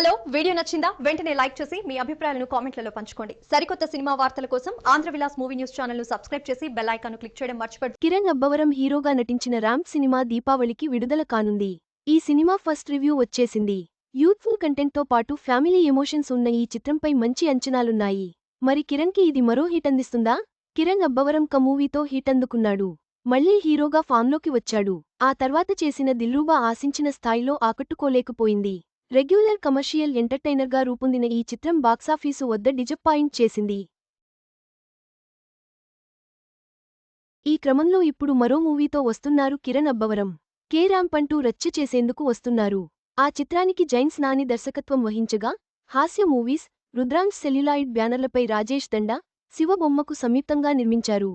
Hello video నచ్చిందా? వెంటనే like చేసి మీ అభిప్రాయాలను కామెంట్లలో పంచుకోండి. సరికొత్త సినిమా వార్తల కోసం ఆంధ్ర విలాస్ మూవీ న్యూస్ ఛానల్ను సబ్స్క్రైబ్ చేసి బెల్ ఐకాన్ క్లిక్ చేయడం మర్చిపోదు కిరణ్ అబ్బవరం హీరోగా నటించిన ర్యాంప్ సినిమా దీపావళికి విడుదల కానుంది. ఈ సినిమా ఫస్ట్ రివ్యూ వచ్చేసింది. యూత్ఫుల్ కంటెంట్తో పాటు ఫ్యామిలీ ఎమోషన్స్ ఉన్న ఈ చిత్రంపై మంచి అంచనాలున్నాయి. మరి కిరణ్కి ఇది మరో హిట్ అందిస్తుందా? కిరణ్ అబ్బవరం క మూవీతో హిట్ అందుకున్నాడు. మళ్ళీ హీరోగా ఫామ్లోకి వచ్చాడు. ఆ తర్వాత చేసిన దిల్రూబా ఆశించిన స్థాయిలో ఆకట్టుకోలేకపోయింది. రెగ్యులర్ కమర్షియల్ ఎంటర్టైనర్గా రూపొందిన ఈ చిత్రం బాక్సాఫీసు వద్ద డిజపాయింట్ చేసింది. ఈ క్రమంలో ఇప్పుడు మరో మూవీతో వస్తున్నారు కిరణ్ అబ్బవరం. కే. ర్యాంప్ అంటూ రచ్చ చేసేందుకు వస్తున్నారు. ఆ చిత్రానికి జైన్స్ నాని దర్శకత్వం వహించగా హాస్య మూవీస్ రుద్రాంగ్ సెల్యులాయిడ్ బ్యానర్లపై రాజేష్ దండా శివబొమ్మకు సంయుక్తంగా నిర్మించారు.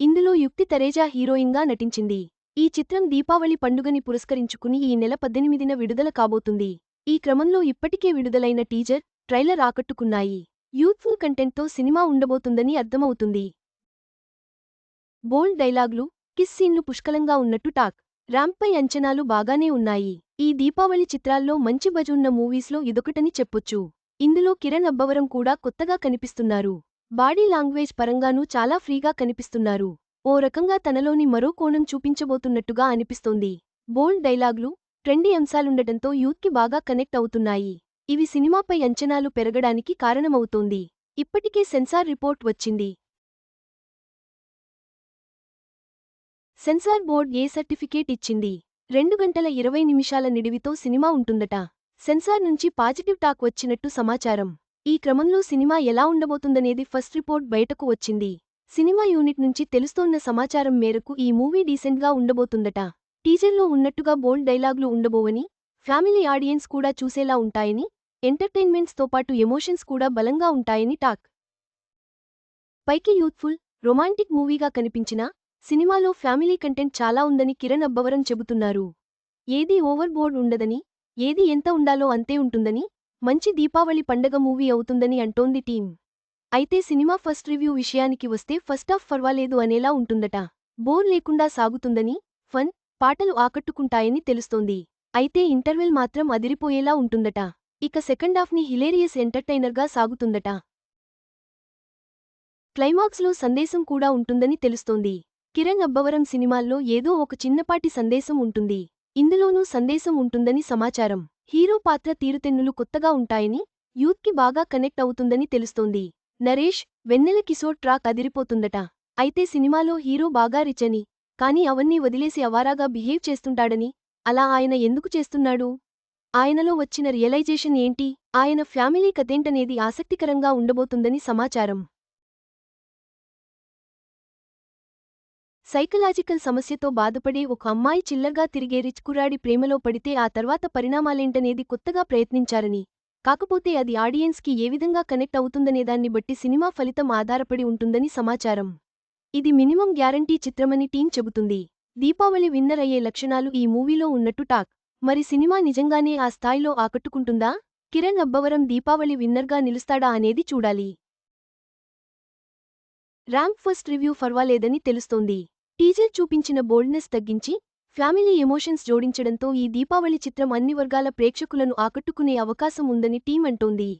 ఇందులో యుక్తి తరేజా హీరోయిన్గా నటించింది. ఈ చిత్రం దీపావళి పండుగని పురస్కరించుకుని ఈ నెల పద్దెనిమిదిన విడుదల కాబోతుంది. ఈ క్రమంలో ఇప్పటికే విడుదలైన టీజర్ ట్రైలర్ ఆకట్టుకున్నాయి. యూత్ఫుల్ కంటెంట్తో సినిమా ఉండబోతుందని అర్థమవుతుంది. బోల్డ్ డైలాగ్లు కిస్ సీన్లు పుష్కలంగా ఉన్నట్టు టాక్ ర్యాంప్పై అంచనాలు బాగానే ఉన్నాయి. ఈ దీపావళి చిత్రాల్లో మంచి బజున్న ఉన్న మూవీస్లో ఇదొకటని చెప్పొచ్చు. ఇందులో కిరణ్ అబ్బవరం కూడా కొత్తగా కనిపిస్తున్నారు. బాడీ లాంగ్వేజ్ పరంగానూ చాలా ఫ్రీగా కనిపిస్తున్నారు. ఓ రకంగా తనలోని మరో కోణం చూపించబోతున్నట్టుగా అనిపిస్తోంది. బోల్డ్ డైలాగ్లు ట్రెండీ అంశాలుండటంతో యూత్కి బాగా కనెక్ట్ అవుతున్నాయి. ఇవి సినిమాపై అంచనాలు పెరగడానికి కారణమవుతోంది. ఇప్పటికే సెన్సార్ రిపోర్ట్ వచ్చింది. సెన్సార్ బోర్డ్ ఏ సర్టిఫికేట్ ఇచ్చింది? రెండు గంటల ఇరవై నిమిషాల నిడివితో సినిమా ఉంటుందట. సెన్సార్ నుంచి పాజిటివ్ టాక్ వచ్చినట్టు సమాచారం. ఈ క్రమంలో సినిమా ఎలా ఉండబోతుందనేది ఫస్ట్ రిపోర్ట్ బయటకు వచ్చింది. సినిమా యూనిట్ నుంచి తెలుస్తోన్న సమాచారం మేరకు ఈ మూవీ డీసెంట్గా ఉండబోతుందట. టీజర్లో ఉన్నట్టుగా బోల్డ్ డైలాగ్లు ఉండబోవని ఫ్యామిలీ ఆడియన్స్ కూడా చూసేలా ఉంటాయని ఎంటర్టైన్మెంట్స్తో పాటు ఎమోషన్స్ కూడా బలంగా ఉంటాయని టాక్. పైకి యూత్ఫుల్ రొమాంటిక్ మూవీగా కనిపించినా సినిమాలో ఫ్యామిలీ కంటెంట్ చాలా ఉందని కిరణ్ అబ్బవరం చెబుతున్నారు. ఏది ఓవర్ బోర్డ్ ఉండదని ఏది ఎంత ఉండాలో అంతే ఉంటుందని మంచి దీపావళి పండగ మూవీ అవుతుందని అంటోంది టీం అయితే సినిమా ఫస్ట్ రివ్యూ విషయానికి వస్తే ఫస్ట్ హాఫ్ పర్వాలేదు అనేలా ఉంటుందట. బోర్ లేకుండా సాగుతుందని ఫన్ పాటలు ఆకట్టుకుంటాయని తెలుస్తోంది. అయితే ఇంటర్వెల్ మాత్రం అదిరిపోయేలా ఉంటుందట. ఇక సెకండ్ హాఫ్ని హిలేరియస్ ఎంటర్టైనర్గా సాగుతుందట. క్లైమాక్స్లో సందేశం కూడా ఉంటుందని తెలుస్తోంది. కిరణ్ అబ్బవరం సినిమాల్లో ఏదో ఒక చిన్నపాటి సందేశం ఉంటుంది. ఇందులోనూ సందేశం ఉంటుందని సమాచారం. హీరో పాత్ర తీరుతెన్నులు కొత్తగా ఉంటాయని యూత్కి బాగా కనెక్ట్ అవుతుందని తెలుస్తోంది. నరేష్ వెన్నెల కిషోర్ ట్రాక్ అదిరిపోతుందట. అయితే సినిమాలో హీరో బాగా రిచని కాని అవన్నీ వదిలేసి అవారాగా బిహేవ్ చేస్తుంటాడని? అలా ఆయన ఎందుకు చేస్తున్నాడు? ఆయనలో వచ్చిన రియలైజేషన్ ఏంటి? ఆయన ఫ్యామిలీ కథేంటనేది ఆసక్తికరంగా ఉండబోతుందని సమాచారం. సైకలాజికల్ సమస్యతో బాధపడే ఒక అమ్మాయి చిల్లర్గా తిరిగే రిచ్కురాడి ప్రేమలో పడితే ఆ తర్వాత పరిణామాలేంటనేది కొత్తగా ప్రయత్నించారని. కాకపోతే అది ఆడియన్స్కి ఏ విధంగా కనెక్ట్ అవుతుందనేదాన్ని బట్టి సినిమా ఫలితం ఆధారపడి ఉంటుందని సమాచారం. ఇది మినిమం గ్యారంటీ చిత్రమని టీం చెబుతుంది. దీపావళి విన్నర్ అయ్యే లక్షణాలు ఈ మూవీలో ఉన్నట్టు టాక్. మరి సినిమా నిజంగానే ఆ స్థాయిలో ఆకట్టుకుంటుందా? కిరణ్ అబ్బవరం దీపావళి విన్నర్గా నిలుస్తాడా అనేది చూడాలి. ర్యాంప్ ఫస్ట్ రివ్యూ ఫర్వాలేదని తెలుస్తోంది. టీజర్ చూపించిన బోల్డ్నెస్ తగ్గించి ఫ్యామిలీ ఎమోషన్స్ జోడించడంతో ఈ దీపావళి చిత్రం అన్ని వర్గాల ప్రేక్షకులను ఆకట్టుకునే అవకాశం ఉందని టీం అంటోంది.